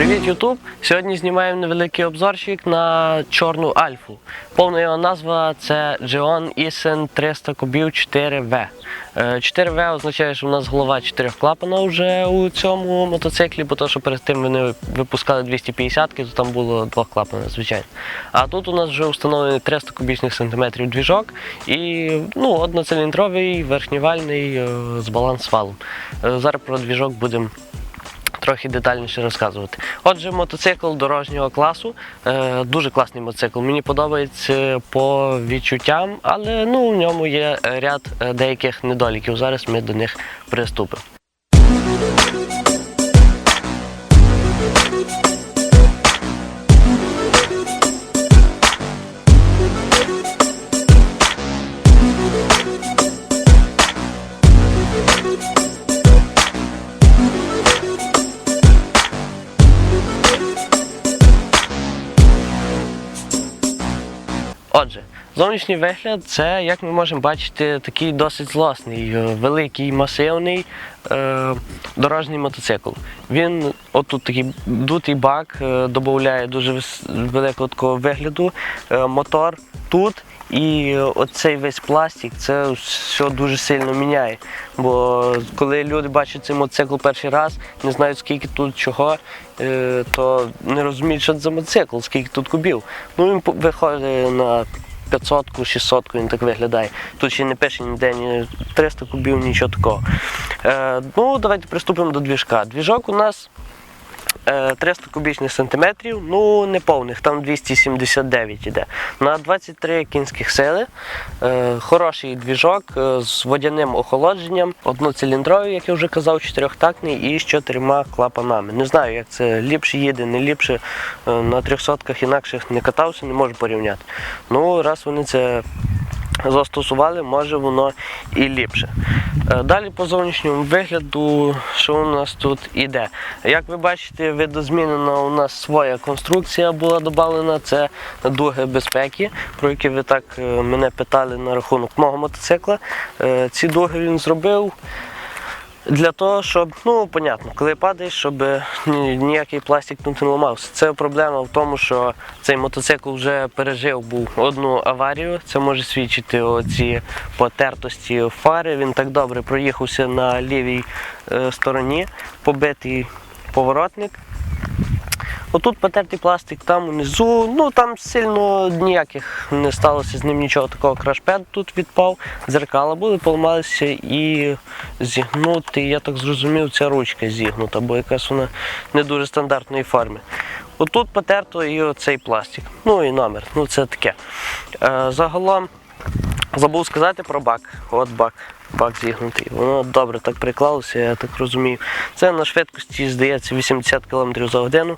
Привіт, Ютуб! Сьогодні знімаємо невеликий обзорчик на чорну альфу. Повна його назва це Geon Isen 300 кубів 4V. Е, 4V означає, що в нас голова 4 клапана вже у цьому мотоциклі, бо то, що перед тим вони випускали 250 то там було два клапана, звичайно. А тут у нас вже встановлений 300 кубічних сантиметрів двіжок і ну, одноциліндровий верхньовальний е, з балансвалом. Е, Зараз про двіжок будемо трохи детальніше розказувати. Отже, мотоцикл дорожнього класу. Е, дуже класний мотоцикл. Мені подобається по відчуттям, але ну, в ньому є ряд е, деяких недоліків. Зараз ми до них приступимо. Зовнішній вигляд це, як ми можемо бачити, такий досить злосний, е, великий, масивний е, дорожній мотоцикл. Він отут такий дутий бак, е, додає дуже великого такого вигляду. Е, мотор тут. І оцей весь пластик це все дуже сильно міняє. Бо коли люди бачать цей мотоцикл перший раз, не знають скільки тут чого, е, то не розуміють, що це за мотоцикл, скільки тут кубів. Ну він виходить на 500 600 він так виглядає. Тут ще не пише ніде ні 300 кубів, нічого такого. Е, ну, давайте приступимо до двіжка. Двіжок у нас 300 кубічних сантиметрів, ну не повних, там 279 іде. На 23 кінських сили. Е, хороший двіжок е, з водяним охолодженням, одноциліндровий, як я вже казав, чотирьохтактний і з чотирма клапанами. Не знаю, як це ліпше їде, не ліпше. Е, на трьохсотках інакших не катався, не можу порівняти. Ну, раз вони це застосували, може воно і ліпше. Е, Далі по зовнішньому вигляду, що у нас тут іде. Як ви бачите, видозмінена у нас своя конструкція була додана. Це дуги безпеки, про які ви так е, мене питали на рахунок мого мотоцикла. Е, Ці дуги він зробив. Для того, щоб, ну, понятно, коли падаєш, щоб ніякий пластик тут не ламався. Це проблема в тому, що цей мотоцикл вже пережив був одну аварію. Це може свідчити оці потертості фари. Він так добре проїхався на лівій е, стороні, побитий поворотник. Отут потертий пластик, там внизу, ну там сильно ніяких не сталося з ним нічого такого. Крашпед тут відпав, дзеркала були, поламалися і зігнути, я так зрозумів, ця ручка зігнута, бо якась вона не дуже стандартної форми. Отут потерто і оцей пластик. Ну і номер. Ну це таке. Е, загалом забув сказати про бак. От бак. Бак зігнутий. Воно добре так приклалося, я так розумію. Це на швидкості, здається, 80 км за годину.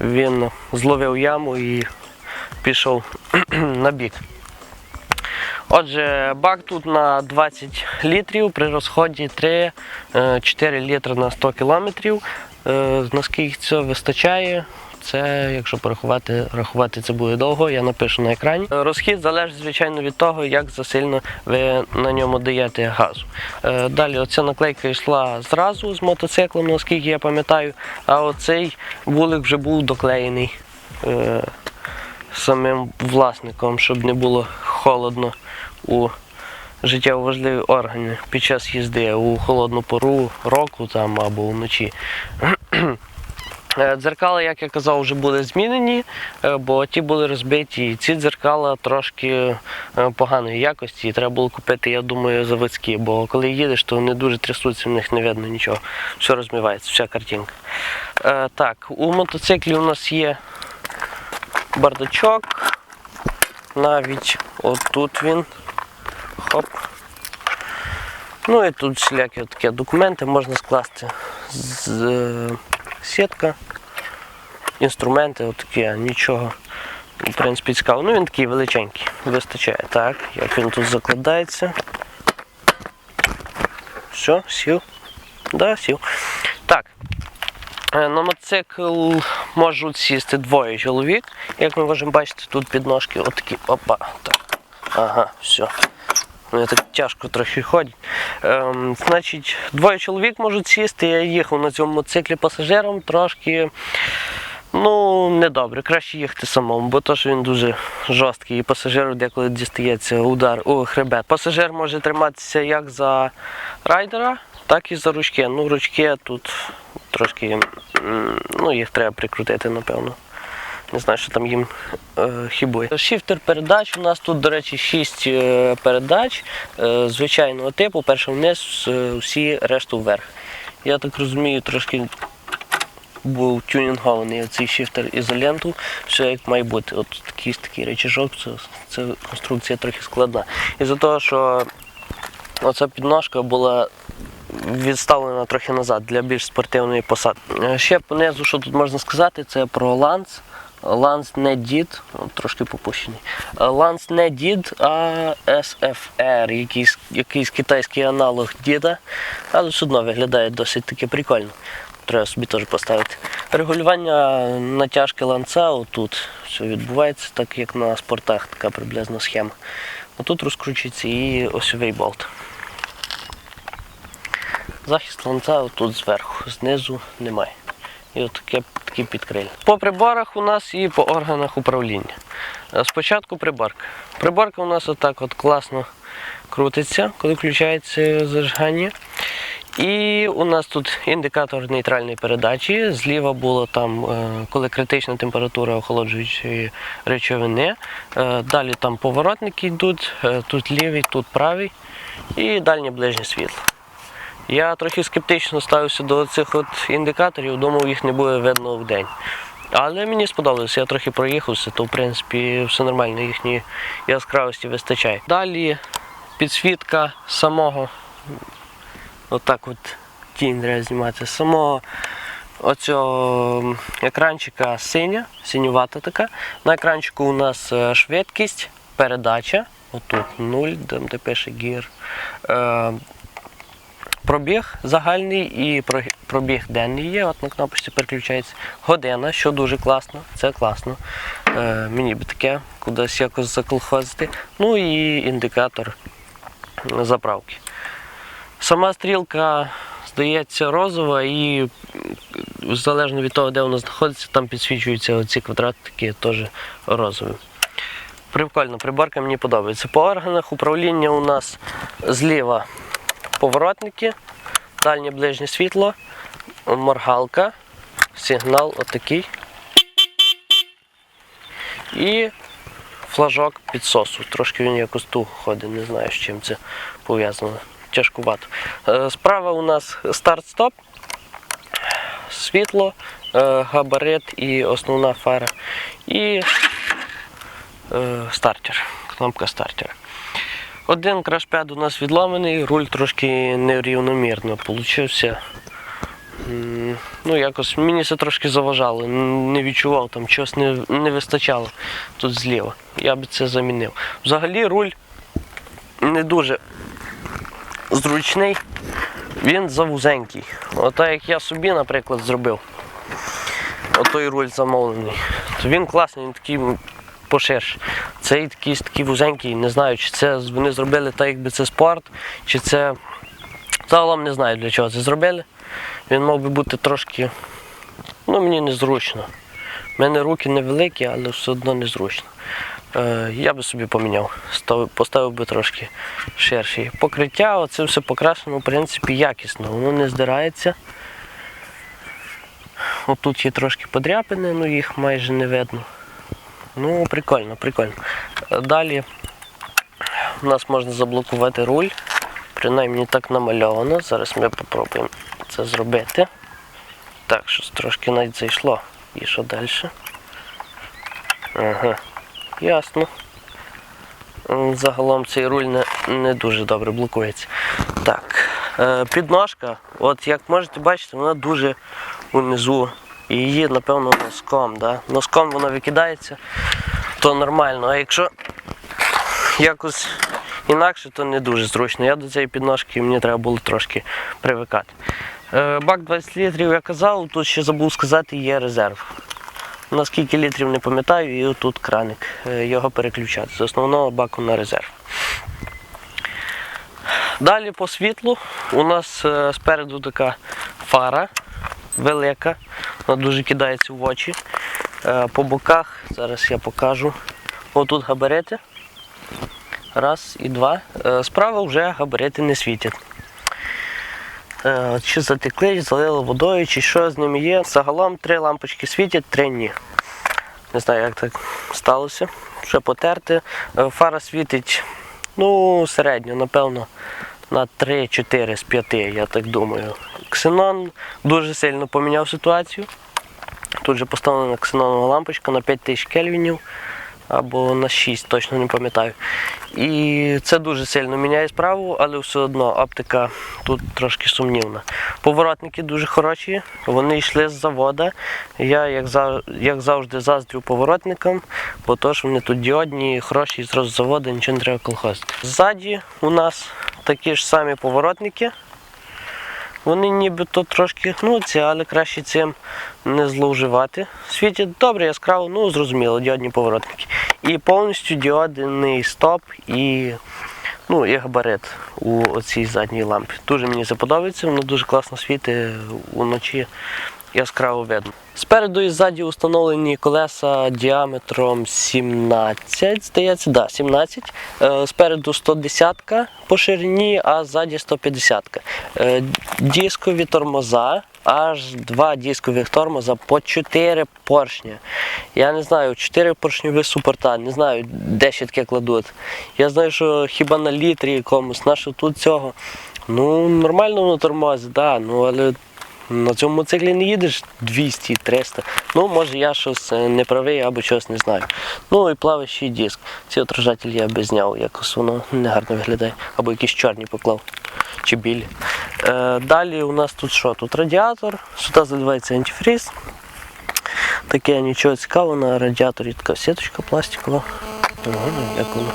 Він зловив яму і пішов на бік. Отже, бак тут на 20 літрів при розході 3-4 літри на 100 кілометрів. Е, Наскільки це вистачає? Це, якщо порахувати, рахувати це буде довго, я напишу на екрані. Е, Розхід залежить, звичайно, від того, як засильно ви на ньому даєте газу. Е, Далі оця наклейка йшла зразу з мотоциклом, наскільки я пам'ятаю, а оцей вулик вже був доклеєний е, самим власником, щоб не було холодно у життєво важливі органи під час їзди у холодну пору року там або вночі. Е, Дзеркала, як я казав, вже були змінені, е, бо ті були розбиті. І ці дзеркала трошки е, поганої якості. І треба було купити, я думаю, заводські, бо коли їдеш, то вони дуже трясуться, в них не видно нічого. Все розмивається, вся картинка. Так, у мотоциклі у нас є бардачок. Навіть отут він. Хоп. Ну і тут всілякі такі документи можна скласти з сітка, інструменти, отакі, нічого. В принципі, цікаво. Ну він такий величенький, вистачає. Так, як він тут закладається. Все, сів. Да, сів. Так. Е, На мотоцикл можуть сісти двоє чоловік. Як ми можемо бачити, тут підножки отакі. Опа. Так. Ага, все. Вони так тяжко трохи ходять. Ем, значить, двоє чоловік можуть сісти. Я їхав на цьому мотоциклі пасажиром трошки. Ну, недобре, краще їхати самому, бо що він дуже жорсткий, і пасажиру деколи дістається удар у хребет. Пасажир може триматися як за райдера, так і за ручки. Ну, ручки тут трошки, ну, їх треба прикрутити, напевно. Не знаю, що там їм е, хібує. Шифтер передач. У нас тут, до речі, 6 передач е, звичайного типу. Перша вниз, е, всі решту вверх. Я так розумію, трошки був тюнінгований цей шифтер ізоленту, все як має бути. От такий, такий речажок, це, це конструкція трохи складна. Із-за того, що оця підножка була відставлена трохи назад для більш спортивної посадки. Е, Ще понизу, що тут можна сказати, це про ланц. Ланц не дід, трошки попущений. Е, Ланц не дід, а SFR, якийсь, якийсь китайський аналог діда, але все одно виглядає досить таки прикольно. Треба собі теж поставити. Регулювання натяжки ланца отут все відбувається, так як на спортах, така приблизна схема. Отут розкручується і осьовий болт. Захист ланця отут зверху, знизу немає. І от таке, такі підкрилля. По приборах у нас і по органах управління. Е, Спочатку приборка. Приборка у нас отак от класно крутиться, коли включається зажигання. І у нас тут індикатор нейтральної передачі. Зліва було там, е, коли критична температура охолоджуючої речовини. Е, Далі там поворотники йдуть, тут лівий, тут правий і дальнє ближнє світло. Я трохи скептично ставився до цих от індикаторів, думав, їх не буде видно в день. Але мені сподобалося, я трохи проїхався, то в принципі все нормально, їхньої яскравості вистачає. Далі підсвітка самого, отак от тінь треба знімати, самого оцього екранчика синя, синювата така. На екранчику у нас е, швидкість, передача, отут 0, там де пише гір. Пробіг загальний і пробіг денний є. От на кнопочці переключається. Година, що дуже класно, це класно. Е, мені би таке кудись якось заколхозити. Ну і індикатор заправки. Сама стрілка здається розова і залежно від того, де вона знаходиться, там підсвічуються оці квадратики теж розові. Прикольно, приборка мені подобається. По органах управління у нас зліва поворотники, дальнє ближнє світло, моргалка, сигнал отакий. І флажок підсосу. Трошки він якось туго ходить, не знаю, з чим це пов'язано. Тяжкувато. Е, Справа у нас старт-стоп, світло, е, габарит і основна фара. І е, стартер, кнопка стартера. Один крашпед у нас відломаний, руль трошки нерівномірно получився. Ну, якось мені це трошки заважало, не відчував, там чогось не, не вистачало тут зліва. Я би це замінив. Взагалі руль не дуже зручний, він завузенький. Ота як я собі, наприклад, зробив. Отой руль замовлений. То він класний, він такий поширше. Цей такий, такий вузенький, не знаю, чи це вони зробили так, якби це спорт, чи це. Загалом не знаю для чого це зробили. Він мав би бути трошки. Ну, мені незручно. У мене руки невеликі, але все одно незручно. Е, я би собі поміняв, став- поставив би трошки ширший. Покриття, оце все покрашено, в принципі, якісно, воно не здирається. Отут є трошки подряпини, ну їх майже не видно. Ну, прикольно, прикольно. Далі у нас можна заблокувати руль. Принаймні так намальовано. Зараз ми спробуємо це зробити. Так, щось трошки навіть зайшло. І що далі? Ага, ясно. Загалом цей руль не, не дуже добре блокується. Так, е, підножка, от як можете бачити, вона дуже унизу. І її, напевно, носком. Да? Носком вона викидається, то нормально. А якщо якось інакше, то не дуже зручно. Я до цієї підножки мені треба було трошки привикати. Е, Бак 20 літрів я казав, тут ще забув сказати, є резерв. На скільки літрів не пам'ятаю, і отут краник. Е, Його переключати з основного баку на резерв. Далі по світлу у нас е, спереду така фара велика, вона дуже кидається в очі. Е, По боках, зараз я покажу. Отут габарити. Раз і два. Е, Справа вже габарити не світять. Е, Чи затекли, залили водою, чи що з ними є. Загалом три лампочки світять, три ні. Не знаю, як так сталося. Вже потерти. Фара світить ну, середньо, напевно, на 3-4 з 5, я так думаю. Ксенон дуже сильно поміняв ситуацію. Тут же поставлена ксенонова лампочка на 5000 кельвінів або на 6, точно не пам'ятаю. І це дуже сильно міняє справу, але все одно оптика тут трошки сумнівна. Поворотники дуже хороші, вони йшли з завода. Я, як, як завжди, заздрю поворотникам, бо то, що вони тут діодні, хороші з заводу, нічого не треба колхозити. Ззаді у нас такі ж самі поворотники. Вони нібито трошки гнуться, але краще цим не зловживати. Світять добре, яскраво, ну зрозуміло, діодні поворотники. І повністю діодний стоп і, ну, і габарит у цій задній лампі. Дуже мені заподобається, воно дуже класно світить уночі яскраво видно. Спереду і ззаді установлені колеса діаметром 17, здається, да, 17. Е, Спереду 110 по ширині, а ззаді 150. Е, Дискові тормоза, аж два дискових тормоза по 4 поршня. Я не знаю, 4 поршньові супорта, не знаю, де ще таке кладуть. Я знаю, що хіба на літрі якомусь, на що тут цього. Ну, нормально воно тормозить, да, ну але на цьому мотоциклі не їдеш 200-300. Ну, може я щось е, не правий або щось не знаю. Ну і плаваючий диск. Ці отражателі я би зняв, якось воно негарно виглядає. Або якісь чорні поклав. Чи білі. Е, далі у нас тут що? Тут радіатор, сюди заливається антифріз. Таке нічого цікавого, на радіаторі така сіточка пластикова. Як воно.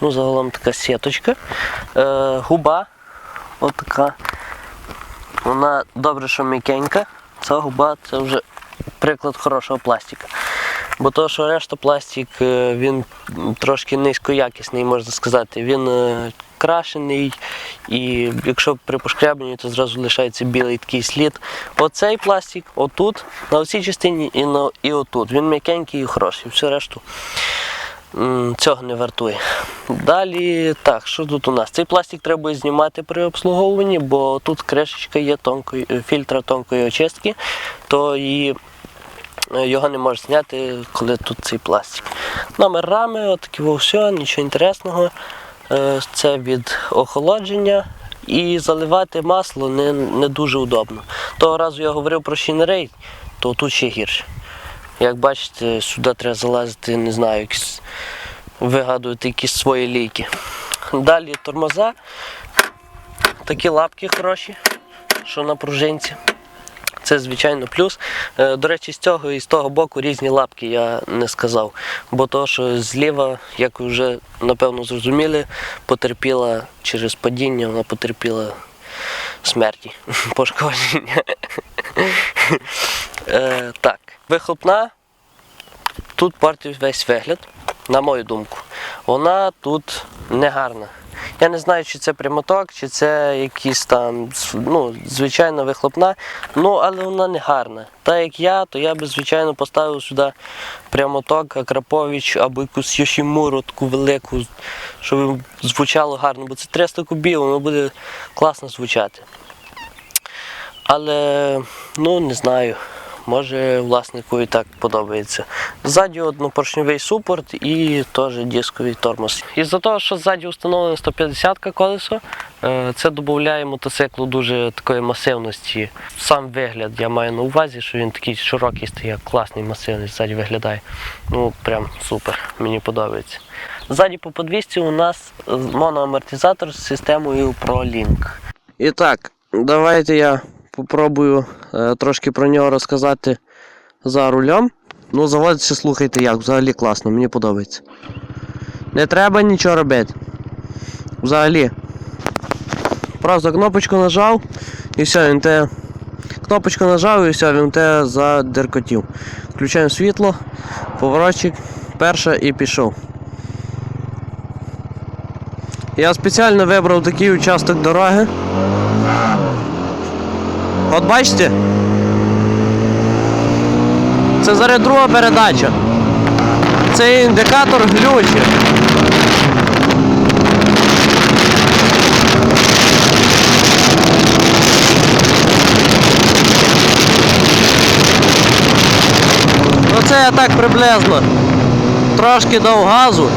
Ну, загалом така сіточка. Е, губа. Отака. Вона добре, що м'якенька. Ця губа це вже приклад хорошого пластика. Бо то, що решта пластик, е, він трошки низькоякісний, можна сказати. Він е, крашений, і якщо при пошкрябанні, то зразу лишається білий такий слід. Оцей пластик, отут, на цій частині і, на, і отут. Він м'якенький і хороший. Все решту цього не вартує. Далі, так, що тут у нас? Цей пластик треба знімати при обслуговуванні, бо тут кришечка є тонкої, е, фільтра тонкої очистки, то і е, його не можеш зняти, коли тут цей пластик. Номер рами, отакі все, нічого інтересного. Е, Це від охолодження. І заливати масло не, не дуже удобно. Того разу я говорив про шінерей, то тут ще гірше. Як бачите, сюди треба залазити, не знаю, вигадувати якісь свої ліки. Далі тормоза. Такі лапки хороші, що на пружинці. Це звичайно плюс. Е, До речі, з цього і з того боку різні лапки я не сказав. Бо то, що зліва, як ви вже напевно зрозуміли, потерпіла через падіння, вона потерпіла смерті, пошкодження. Е, Так, вихлопна тут портить весь вигляд, на мою думку. Вона тут не гарна. Я не знаю, чи це прямоток, чи це якісь там ну, звичайна вихлопна, ну але вона не гарна. Так як я, то я би звичайно поставив сюди прямоток, Акрапович або якусь Йошімуру таку велику, щоб звучало гарно, бо це 300 кубів, воно буде класно звучати. Але ну не знаю. Може власнику і так подобається. Ззаді однопоршньовий супорт і теж дисковий тормоз. Із-за того, що ззаді встановлено 150 колесо, е, це додає мотоциклу дуже такої масивності. Сам вигляд я маю на увазі, що він такий широкий стає, класний, масивний, ззаді виглядає. Ну прям супер, мені подобається. Ззаді по подвісці у нас моноамортизатор з системою ProLink. І так, давайте я попробую е, трошки про нього розказати за рулем. Ну, заводиться, слухайте як, взагалі класно, мені подобається. Не треба нічого робити. Взагалі. Просто кнопочку нажав і все, він те. Кнопочку нажав і все, він те задеркотів. Включаємо світло, поворотчик, перша і пішов. Я спеціально вибрав такий участок дороги. От бачите? Це зараз друга передача. Цей індикатор глючить. Ну це я так приблизно. Трошки дав газу.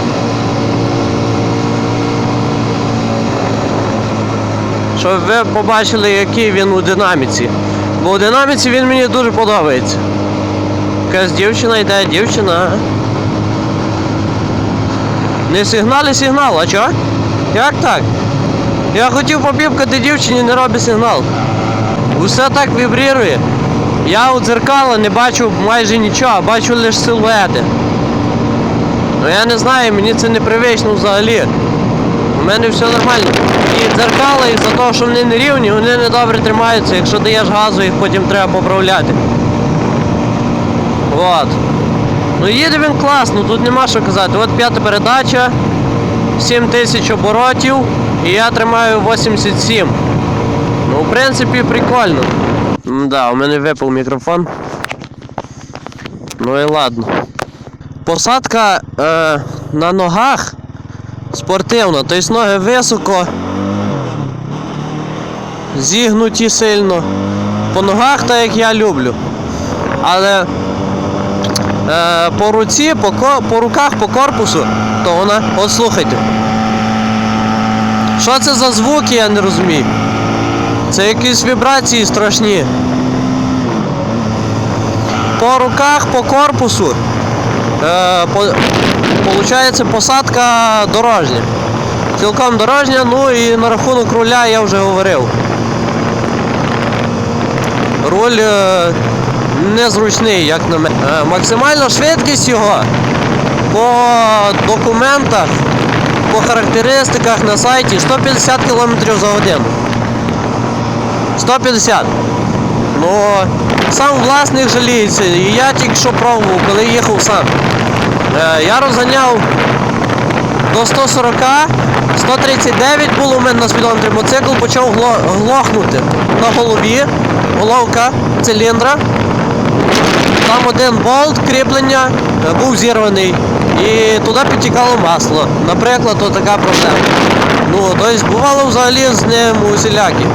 Щоб ви побачили, який він у динаміці. Бо у динаміці він мені дуже подобається. Якась дівчина йде, дівчина. Не сигналі сигнал, а чо? Як так? Я хотів попіпкати дівчині, не робить сигнал. Усе так вібрірує. Я у дзеркала не бачу майже нічого, бачу лише силуети. Ну я не знаю, мені це непривично взагалі. Мене все нормально. І дзеркала, із-за того, що вони не рівні, вони не добре тримаються. Якщо даєш газу, їх потім треба поправляти. От. Ну їде він класно, тут нема що казати. От п'ята передача, 7 тисяч оборотів, і я тримаю 87. Ну, в принципі, прикольно. Да, у мене випав мікрофон. Ну і ладно. Посадка е, на ногах спортивна, тобто ноги високо, зігнуті сильно. По ногах так як я люблю. Але е, по руці, по, по руках, по корпусу, то вона. От слухайте. Що це за звуки, я не розумію. Це якісь вібрації страшні. По руках, по корпусу. Е, по, получається посадка дорожня. Цілком дорожня, ну і на рахунок руля я вже говорив. Руль е, незручний, як на мене. Е, максимальна швидкість його по документах, по характеристиках на сайті 150 км за годину. 150. Ну, сам власник жаліється, і я тільки що пробував, коли їхав сам. Е, я розганяв до 140, 139 було у мене на спідометрі, мотоцикл почав глохнути на голові, головка циліндра. Там один болт кріплення е, був зірваний і туди підтікало масло. Наприклад, то така проблема. Ну, тобто бувало взагалі з ним усілякі.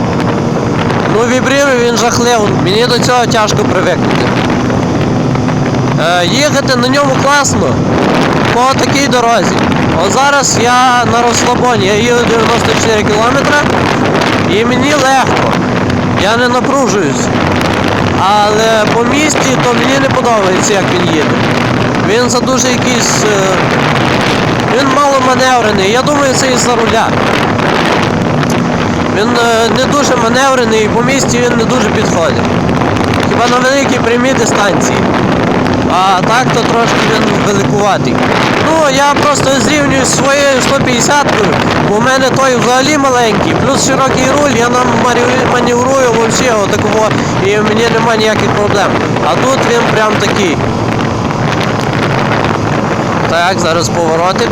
Ну, вібрірує він жахливо. Мені до цього тяжко привикнути. Е, їхати на ньому класно по такій дорозі. От зараз я на розслабоні, я їду 94 кілометри і мені легко. Я не напружуюсь. Але по місті то мені не подобається, як він їде. Він за дуже якийсь. е, Він мало маневрений. Я думаю, це із-за руля. Він е, не дуже маневрений і по місті він не дуже підходить. Хіба на великій прямій дистанції. А так то трошки він великуватий. Ну, я просто зрівнюю своєю 150-кою, бо в мене той взагалі маленький, плюс широкий руль, я нам маневрую взагалі отакого, і мені немає ніяких проблем. А тут він прям такий. Так, зараз поворотик.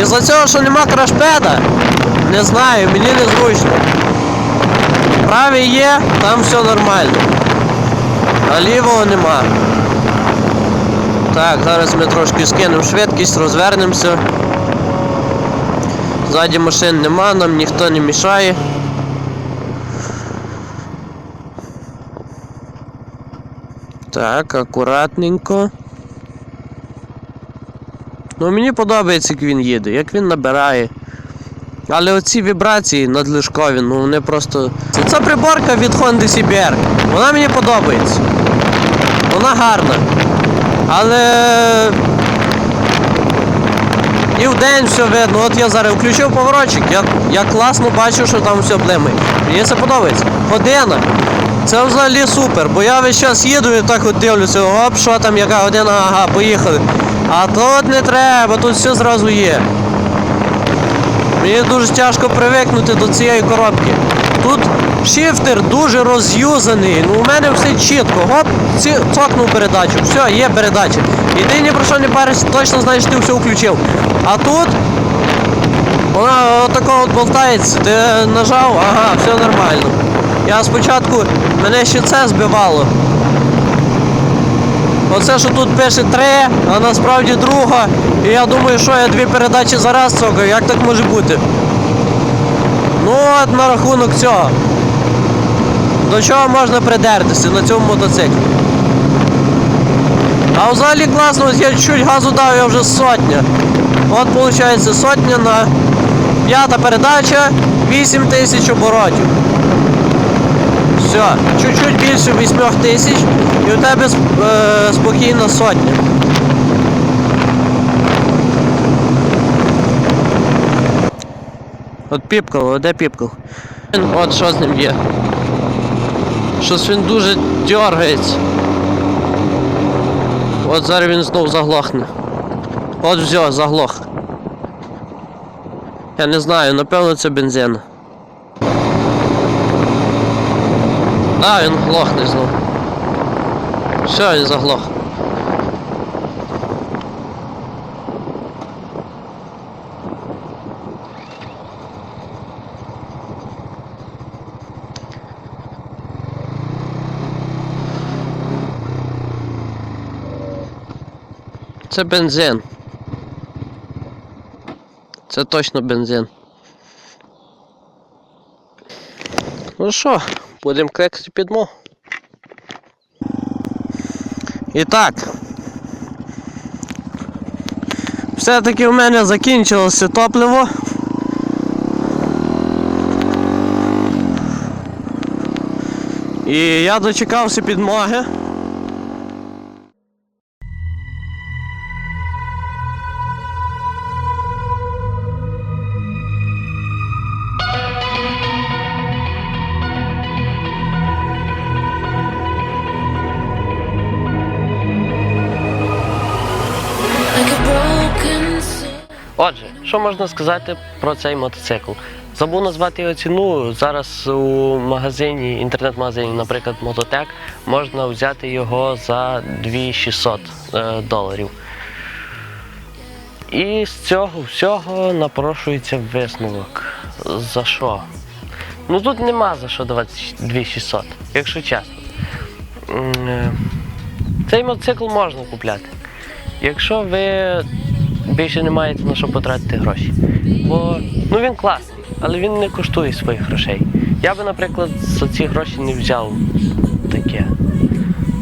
І за цього, що нема крашпеда, не знаю, мені незручно. Правий є, там все нормально. А лівого нема. Так, зараз ми трошки скинемо швидкість, розвернемося. Ззаді машин нема, нам ніхто не мішає. Так, акуратненько. Ну мені подобається, як він їде, як він набирає. Але оці вібрації надлишкові, ну вони просто. Це, приборка від Honda CBR. Вона мені подобається. Вона гарна. Але. І вдень все видно. От я зараз включив поворотчик, я, я класно бачу, що там все блимає. Мені це подобається. Година. Це взагалі супер, бо я весь час їду і так от дивлюся, оп, що там, яка година, ага, поїхали. А тут не треба, тут все зразу є. Мені дуже тяжко привикнути до цієї коробки. Тут Шифтер дуже роз'юзаний. Ну у мене все чітко. Гоп, ці, цокнув передачу. Все, є передача. І ти ні про що не париш, точно знаєш, ти все включив. А тут вона отако от болтається, ти нажав, ага, все нормально. Я спочатку, мене ще це збивало. Оце, що тут пише три, а насправді друга. І я думаю, що я дві передачі зараз цокаю, як так може бути? Ну от на рахунок цього. До чого можна придертися на цьому мотоциклі? А взагалі класно, ось я чуть газу дав, я вже сотня. От виходить сотня на п'ята передача, 8 тисяч оборотів. Все, чуть-чуть більше 8 тисяч і у тебе е, спокійна сотня. От піпкало, де піпкал? От що з ним є. Щось він дуже дергається. От зараз він знов заглохне. От все, заглох. Я не знаю, напевно це бензин. А, він глохне знов. Все, він заглох. Це бензин. Це точно бензин. Ну що, будемо кликати підмо. І так. Все-таки в мене закінчилося топливо. І я дочекався підмоги. Що можна сказати про цей мотоцикл? Забув назвати його ціну. Зараз у магазині, інтернет-магазині, наприклад, Мототек, можна взяти його за 2600 е, доларів. І з цього всього напрошується висновок. За що? Ну тут нема за що давати 2600, якщо чесно. Е, Цей мотоцикл можна купляти. Якщо ви більше не маєте на що потратити гроші. Бо ну він класний, але він не коштує своїх грошей. Я би, наприклад, за ці гроші не взяв таке.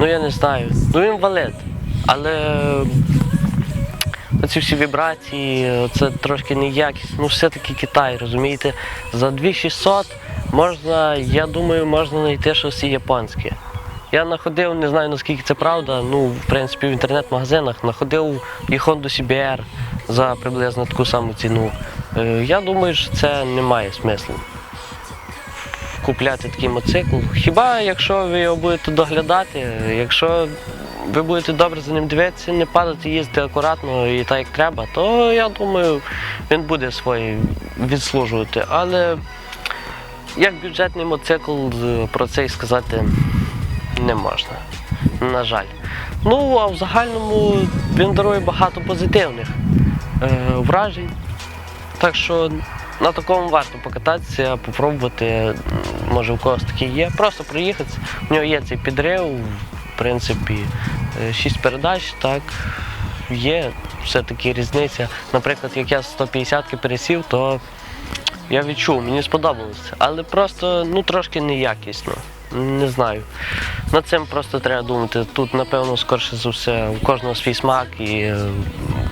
Ну я не знаю. Ну він валет. Але оці всі вібрації, це трошки неякість. Ну все-таки Китай, розумієте? За 2600 можна, я думаю, можна знайти щось і японське. Я знаходив, не знаю наскільки це правда, ну, в принципі, в інтернет-магазинах знаходив і Honda CBR за приблизно таку саму ціну. Е, Я думаю, що це не має смислу купляти такий мотоцикл. Хіба якщо ви його будете доглядати, якщо ви будете добре за ним дивитися, не падати, їздити акуратно і так як треба, то я думаю, він буде своє відслужувати. Але як бюджетний мотоцикл з- про це й сказати не можна. На жаль. Ну, а в загальному він дарує багато позитивних е, вражень. Так що на такому варто покататися, попробувати. Може, у когось такий є. Просто проїхатися. У нього є цей підрив, в принципі, е, шість передач, так. Є все-таки різниця. Наприклад, як я з 150-ки пересів, то я відчув, мені сподобалося. Але просто ну, трошки неякісно. Не знаю. Над цим просто треба думати. Тут, напевно, скорше за все, у кожного свій смак і е,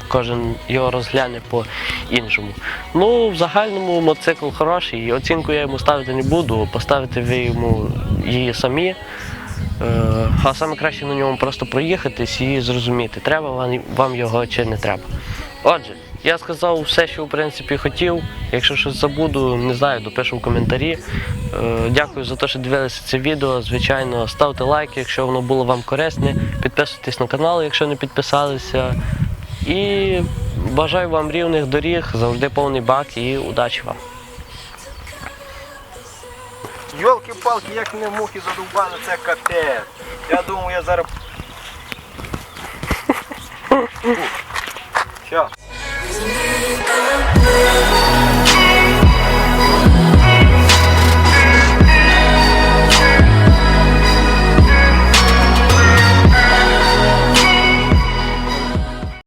кожен його розгляне по-іншому. Ну, в загальному мотоцикл хороший, оцінку я йому ставити не буду, поставити ви йому її самі. Е, А саме краще на ньому просто проїхатись і зрозуміти, треба вам його чи не треба. Отже, я сказав все, що в принципі хотів. Якщо щось забуду, не знаю, допишу в коментарі. Е, Дякую за те, що дивилися це відео. Звичайно, ставте лайк, якщо воно було вам корисне. Підписуйтесь на канал, якщо не підписалися. І бажаю вам рівних доріг, завжди повний бак і удачі вам. Йолки палки, як мене мухи задовбали, це капець. Я думаю, я зараз. Все. me.